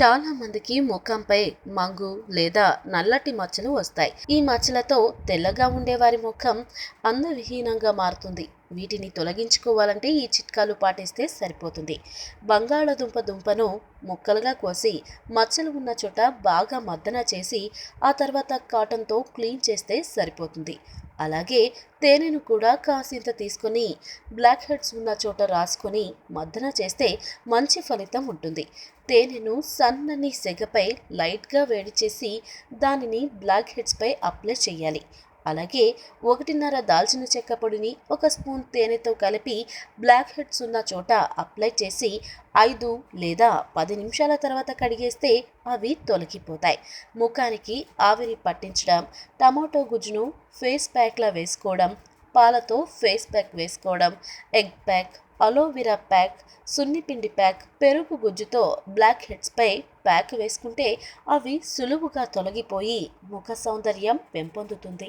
చాలా మందికి ముఖంపై మంగు లేదా నల్లటి మచ్చలు వస్తాయి. ఈ మచ్చలతో తెల్లగా ఉండే వారి ముఖం అందవిహీనంగా మారుతుంది. వీటిని తొలగించుకోవాలంటే ఈ చిట్కాలు పాటిస్తే సరిపోతుంది. బంగాళదుంప దుంపను ముక్కలుగా కోసి మచ్చలు ఉన్న చోట బాగా మద్దన చేసి ఆ తర్వాత కాటన్తో క్లీన్ చేస్తే సరిపోతుంది. అలాగే తేనెను కూడా కాసింత తీసుకొని బ్లాక్ హెడ్స్ ఉన్న చోట రాసుకొని మద్దన చేస్తే మంచి ఫలితం ఉంటుంది. తేనెను సన్నని సెగపై లైట్గా వేడి చేసి దానిని బ్లాక్ హెడ్స్పై అప్లై చేయాలి. అలాగే ఒకటిన్నర దాల్చిన చెక్క పొడిని ఒక స్పూన్ తేనెతో కలిపి బ్లాక్ హెడ్స్ ఉన్న చోట అప్లై చేసి ఐదు లేదా పది నిమిషాల తర్వాత కడిగేస్తే అవి తొలగిపోతాయి. ముఖానికి ఆవిరి పట్టించడం టమాటో గుజ్జును ఫేస్ ప్యాక్లా వేసుకోవడం పాలతో ఫేస్ ప్యాక్ వేసుకోవడం egg pack aloe vera pack సున్నిపిండి pack పెరుగు గుజ్జుతో బ్లాక్ హెడ్స్పై ప్యాక్ వేసుకుంటే అవి సులువుగా తొలగిపోయి ముఖ సౌందర్యం పెంపొందుతుంది.